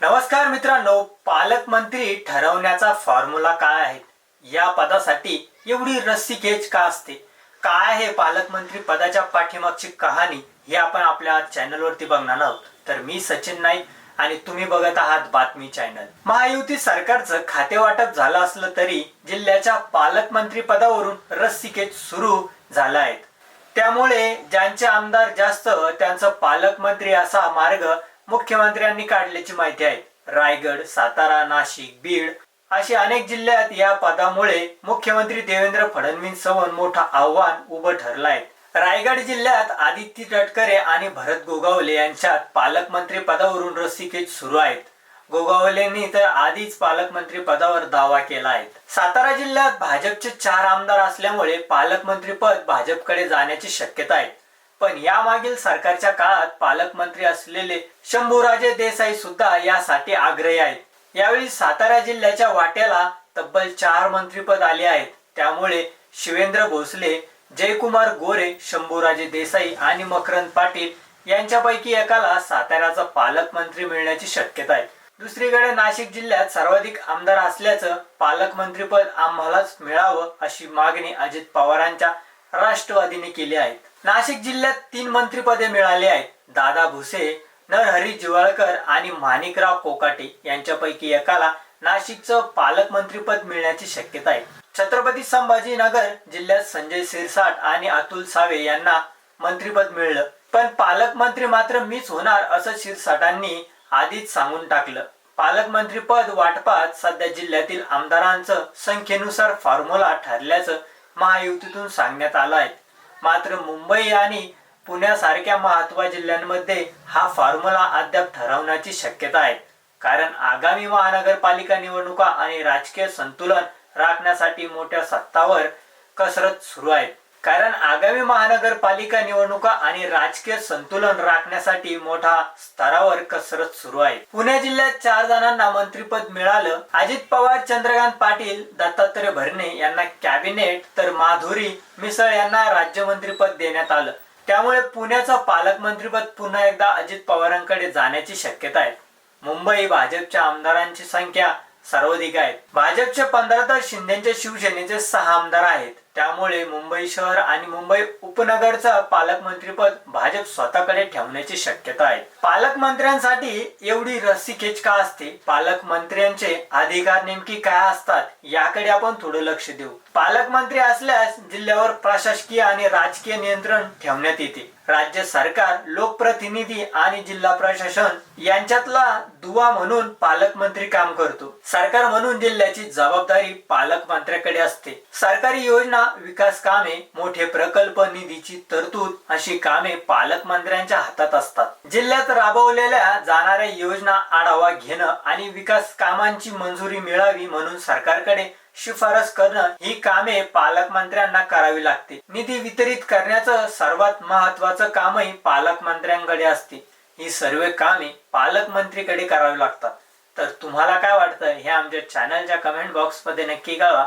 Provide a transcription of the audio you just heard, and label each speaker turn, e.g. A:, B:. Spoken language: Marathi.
A: नमस्कार मित्रांनो पालकमंत्री ठरवण्याचा फॉर्म्युला काय आहे? या पदासाठी एवढी रस्सीखेच का असते? काय आहे पालकमंत्री पदाच्या पाठीमागची कहाणी? हे आपण आपल्या चॅनलवरती बघणार आहोत. तर मी सचिन नाईक आणि तुम्ही बघत आहात बातमी चॅनल महायुती सरकारचं खाते वाटप झालं असलं तरी जिल्ह्याच्या पालकमंत्री पदावरून रस्सीखेच सुरू झाला आहेत. त्यामुळे ज्यांचे आमदार जास्त त्यांचं पालकमंत्री असा मार्ग मुख्यमंत्र्यांनी काढल्याची माहिती आहे. रायगड सातारा नाशिक बीड अशी अनेक जिल्ह्यात या पदामुळे मुख्यमंत्री देवेंद्र फडणवीस समोर मोठं आव्हान उभं ठरलं आहे रायगड जिल्ह्यात आदित्य तटकरे आणि भरत गोगावले यांच्यात पालकमंत्री पदावरून रस्सीखेच सुरू आहेत. गोगावलेंनी तर आधीच पालकमंत्री पदावर दावा केला आहे. सातारा जिल्ह्यात भाजपचे चार आमदार असल्यामुळे पालकमंत्री पद भाजपकडे जाण्याची शक्यता आहे. पण यामागील सरकारच्या काळात पालकमंत्री असलेले शंभूराजे देसाई सुद्धा यासाठी आग्रही आहेत. यावेळी सातारा जिल्ह्याच्या वाट्याला तब्बल चार मंत्रीपद आले आहेत. त्यामुळे शिवेंद्र भोसले जयकुमार गोरे शंभूराजे देसाई आणि मकरंद पाटील यांच्यापैकी एकाला साताऱ्याचा पालकमंत्री मिळण्याची शक्यता आहे. दुसरीकडे नाशिक जिल्ह्यात सर्वाधिक आमदार असल्याचं पालकमंत्रीपद आम्हालाच मिळावं अशी मागणी अजित पवारांच्या राष्ट्रवादीने केली आहे. नाशिक जिल्ह्यात तीन मंत्रीपदे मिळाली आहेत. दादा भुसे नरहरी जिवाळकर आणि माणिकराव कोकाटे यांच्यापैकी एकाला नाशिकचं पालकमंत्रीपद मिळण्याची शक्यता आहे. छत्रपती संभाजीनगर जिल्ह्यात संजय सिरसाट आणि अतुल सावे यांना मंत्रीपद मिळलं. पण पालकमंत्री मात्र मीच होणार असं शिरसाटांनी आधीच सांगून टाकलं. पालकमंत्री पद वाटपात सध्या जिल्ह्यातील आमदारांचं संख्येनुसार फॉर्म्युला ठरल्याचं महायुतीतून सांगण्यात आलं आहे. मात्र मुंबई आणि पुण्यासारख्या महत्वा जिल्ह्यांमध्ये हा फॉर्म्युला अद्याप ठरवण्याची शक्यता आहे. कारण आगामी महानगरपालिका निवडणुका आणि राजकीय संतुलन राखण्यासाठी मोठ्या सत्तावर कसरत सुरू आहे. कारण आगामी महानगरपालिका निवडणुका आणि राजकीय संतुलन राखण्यासाठी मोठा स्तरावर कसरत सुरू आहे. पुणे जिल्ह्यात चार जणांना मंत्रीपद मिळालं. अजित पवार चंद्रकांत पाटील दत्तात्रय भरणे यांना कॅबिनेट तर माधुरी मिसळ यांना राज्यमंत्रीपद देण्यात आलं. त्यामुळे पुण्याचं पालकमंत्रीपद पुन्हा एकदा अजित पवारांकडे जाण्याची शक्यता आहे. मुंबई भाजपच्या आमदारांची संख्या सर्वाधिक आहे. भाजपचे पंधरा तर शिंदेचे शिवसेनेचे सहा आमदार आहेत. त्यामुळे मुंबई शहर आणि मुंबई उपनगरचं पालकमंत्रीपद भाजप स्वतःकडे ठेवण्याची शक्यता आहे. पालकमंत्र्यांसाठी एवढी रस्सीखेच का असते? पालकमंत्र्यांचे अधिकार नेमकी काय असतात? याकडे आपण थोडं लक्ष देऊ. पालकमंत्री असल्यास जिल्ह्यावर प्रशासकीय आणि राजकीय नियंत्रण ठेवण्यात येते. राज्य सरकार लोकप्रतिनिधी आणि जिल्हा प्रशासन यांच्यातला दुवा म्हणून पालकमंत्री काम करतो. सरकार म्हणून जिल्ह्याची जबाबदारी पालकमंत्र्याकडे असते. सरकारी योजना विकास कामे मोठे प्रकल्प निधीची तरतूद अशी कामे पालकमंत्र्यांच्या हातात असतात. जिल्ह्यात राबवलेल्या जाणाऱ्या योजना आढावा घेणं आणि विकास कामांची मंजुरी मिळावी म्हणून सरकारकडे शिफारस करणं ही कामे पालकमंत्र्यांना करावी लागते. निधी वितरित करण्याचं सर्वात महत्वाचं कामही पालकमंत्र्यांकडे असते. ही सर्व कामे पालकमंत्रीकडे करावी लागतात. तर तुम्हाला काय वाटतं हे आमच्या चॅनलच्या कमेंट बॉक्समध्ये नक्की कळवा.